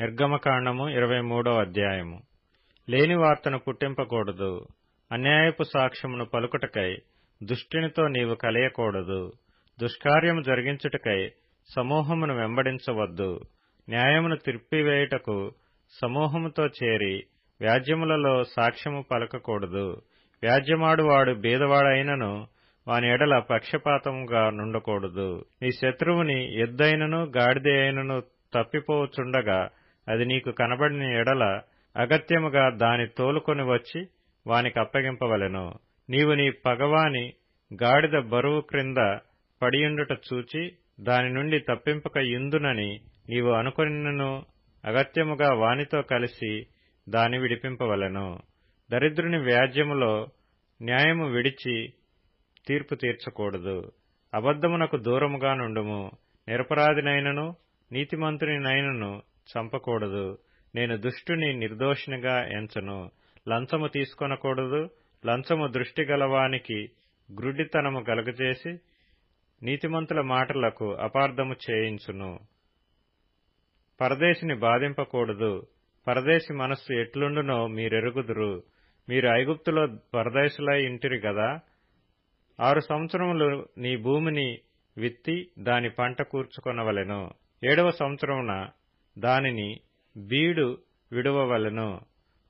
నిర్గమకాండము ఇరవై మూడో అధ్యాయము. లేని వార్తను పుట్టింపకూడదు. అన్యాయపు సాక్ష్యమును పలుకుటకై దుష్టినితో నీవు కలయకూడదు. దుష్కార్యము జరిగించుటకై సమూహమును వెంబడించవద్దు. న్యాయమును త్రిప్పివేయుటకు సమూహముతో చేరి వ్యాజ్యములలో సాక్ష్యము పలకకూడదు. వ్యాజ్యమాడువాడు బీదవాడైనను వాని ఎడల పక్షపాతముగా నుండకూడదు. నీ శత్రువుని ఎద్దైనను గాడిద అయినను తప్పిపోవచుండగా అది నీకు కనబడిన ఎడల అగత్యముగా దాని తోలుకొని వచ్చి వానికి అప్పగింపవలెను. నీవు నీ పగవాని గాడిద బరువు క్రింద పడియుండుట చూచి దాని నుండి తప్పింపక ఇందునని నీవు అనుకొనినను అగత్యముగా వానితో కలిసి దాని విడిపింపవలెను. దరిద్రుని వ్యాజ్యములో న్యాయము విడిచి తీర్పు తీర్చకూడదు. అబద్ధమునకు దూరముగా నుండుము. నిరపరాధినైనను నీతిమంతునినైనను చంపకూడదు. నేను దుష్టుని నిర్దోషినిగా ఎంచను. లంచము తీసుకొనకూడదు. లంచము దృష్టి గలవానికి గ్రుడితనము కలుగజేసి నీతిమంతుల మాటలకు అపార్థము చేయించును. పరదేశిని బాధింపకూడదు. పరదేశి మనస్సు ఎట్లుండునో మీరెరుగుదురు. మీరు ఐగుప్తులో పరదేశులై ఇంటిరి గదా? ఆరు సంవత్సరములు నీ భూమిని విత్తి దాని పంట కూర్చుకొనవలెను. ఏడవ సంవత్సరమున దానిని బీడు విడువవలెను.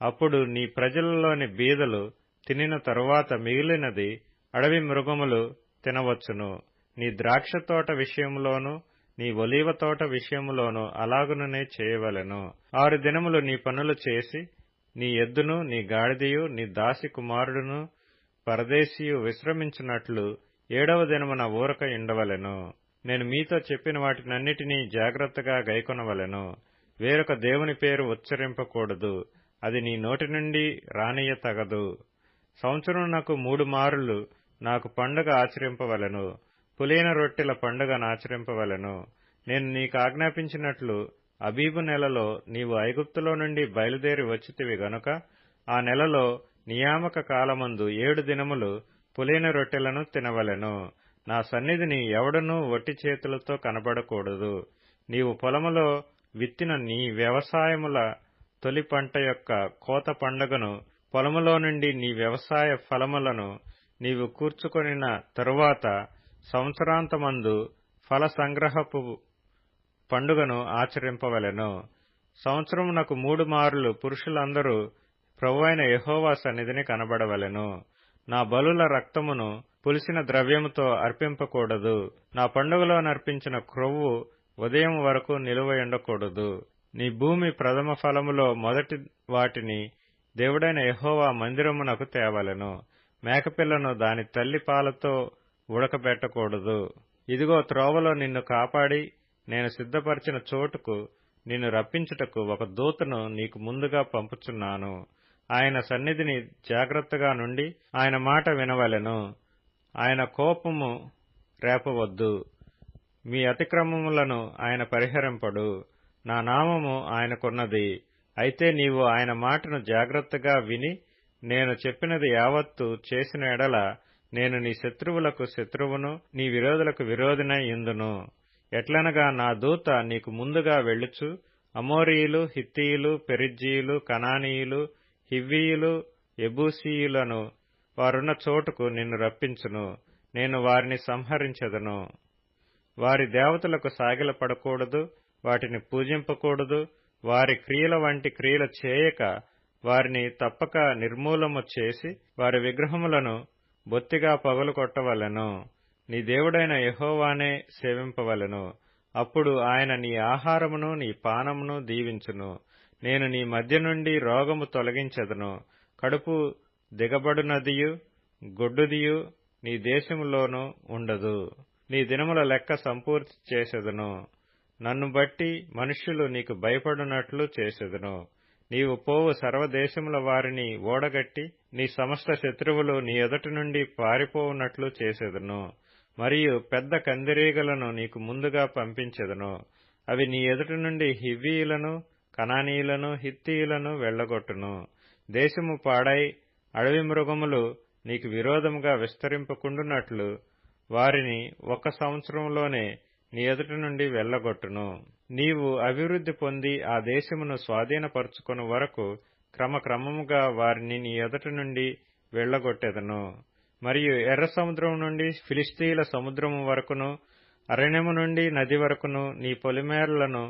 అప్పుడు నీ ప్రజలలోని బీదలు తినిన తరువాత మిగిలినది అడవి మృగములు తినవచ్చును. నీ ద్రాక్ష తోట విషయంలోనూ నీ ఒలీవ తోట విషయంలోనూ అలాగుననే చేయవలెను. ఆరు దినములు నీ పనులు చేసి నీ ఎద్దును నీ గాడిదయు నీ దాసి కుమారుడును పరదేశీయు విశ్రమించినట్లు ఏడవ దినమున ఊరక ఉండవలెను నేను మీతో చెప్పిన వాటినన్నిటినీ జాగ్రత్తగా గైకొనవలెను. వేరొక దేవుని పేరు ఉచ్చరింపకూడదు. అది నీ నోటి నుండి రానియ తగదు సంవత్సరం నాకు మూడు మారులు నాకు పండుగ ఆచరింపవలను. పులిన రొట్టెల పండుగను ఆచరింపవలెను. నేను నీకు ఆజ్ఞాపించినట్లు అబీబు నెలలో నీవు ఐగుప్తులో నుండి బయలుదేరి వచ్చితివి గనుక ఆ నెలలో నియామక కాలమందు ఏడు దినములు పులిన రొట్టెలను తినవలెను. నా సన్నిధిని ఎవడనూ ఒట్టి చేతులతో కనబడకూడదు. నీవు పొలములో విత్తిన నీ వ్యవసాయముల తొలి పంట యొక్క కోత పండగను పొలములో నుండి నీ వ్యవసాయ ఫలములను నీవు కూర్చుకొనిన తరువాత సంవత్సరాంతమందు ఫల సంగ్రహపు పండుగను ఆచరింపవలెను. సంవత్సరమునకు మూడు మారులు పురుషులందరూ ప్రభువైన యహోవా సన్నిధిని కనబడవలెను. నా బలుల రక్తమును పులిసిన ద్రవ్యముతో అర్పింపకూడదు. నా పండుగలో నర్పించిన క్రొవ్వు ఉదయం వరకు నిలువయుండకూడదు నీ భూమి ప్రథమ ఫలములో మొదటి వాటిని దేవుడైన యహోవా మందిరమునకు తేవలెను. మేకపిల్లను దాని తల్లి పాలతో ఉడకబెట్టకూడదు. ఇదిగో త్రోవలో నిన్ను కాపాడి నేను సిద్ధపరిచిన చోటుకు నిన్ను రప్పించుటకు ఒక దూతను నీకు ముందుగా పంపుచున్నాను. ఆయన సన్నిధిని జాగ్రత్తగా నుండి ఆయన మాట వినవలెను. ఆయన కోపము రేపవద్దు. మీ అతిక్రమములను ఆయన పరిహరింపడు. నా నామము ఆయనకున్నది. అయితే నీవు ఆయన మాటను జాగ్రత్తగా విని నేను చెప్పినది యావత్తు చేసిన ఎడల నేను నీ శత్రువులకు శత్రువును నీ విరోధులకు విరోధినై ఇందును ఎట్లనగా నా దూత నీకు ముందుగా వెళ్ళుచు? అమోరీయులు హిత్తీయులు పెరిజ్జీయులు కనానీయులు హివ్వీయులు ఎబూసీయులను వారున్న చోటుకు నిన్ను రప్పించును. నేను వారిని సంహరించెదను. వారి దేవతలకు సాగిలపడకూడదు వాటిని పూజింపకూడదు. వారి క్రియల వంటి క్రియలు చేయక వారిని తప్పక నిర్మూలము చేసి వారి విగ్రహములను బొత్తిగా పగలు కొట్టవలెను. నీ దేవుడైన యహోవానే సేవింపవలెను. అప్పుడు ఆయన నీ ఆహారమును నీ పానమును దీవించును. నేను నీ మధ్య నుండి రోగము తొలగించెదను. కడుపు దిగబడునదియు గొడ్డుదియు నీ దేశములోనూ ఉండదు. నీ దినముల లెక్క సంపూర్తి చేసెదను. నన్ను బట్టి మనుష్యులు నీకు భయపడునట్లు చేసెదను. నీవు పోవు సర్వదేశముల వారిని ఓడగట్టి నీ సమస్త శత్రువులు నీ ఎదుటి నుండి పారిపోవునట్లు చేసెదను. మరియు పెద్ద కందిరీగలను నీకు ముందుగా పంపించెదను. అవి నీ ఎదుటి నుండి హివ్వీయులను కనానీయులను హిత్తీయులను వెళ్ళగొట్టును దేశము పాడై అడవి మృగములు నీకు విరోధముగా విస్తరింపకుండునట్లు వారిని ఒక సంవత్సరంలోనే నీ ఎదుటి నుండి వెళ్ళగొట్టును నీవు అభివృద్ధి పొంది ఆ దేశమును స్వాధీనపరుచుకుని వరకు క్రమక్రమముగా వారిని నీ ఎదుట నుండి వెళ్ళగొట్టెదను మరియు ఎర్ర సముద్రం నుండి ఫిలిస్తీన్ల సముద్రము వరకును అరణ్యము నుండి నది వరకును నీ పొలిమేరలను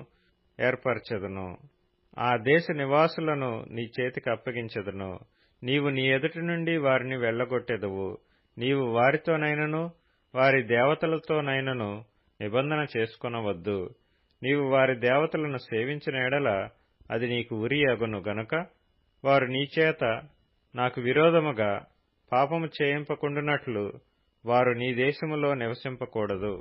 ఏర్పరచెదను. ఆ దేశ నివాసులను నీ చేతికి అప్పగించెదను. నీవు నీ ఎదుటి నుండి వారిని వెళ్ళగొట్టెదవు నీవు వారితోనైనను వారి దేవతలతోనైనను నిబంధన చేసుకొనవద్దు. నీవు వారి దేవతలను సేవించిన ఎడల అది నీకు ఉరి అగును గనుక వారు నీచేత నాకు విరోధముగా పాపము చేయింపకుండునట్లు వారు నీ దేశములో నివసింపకూడదు.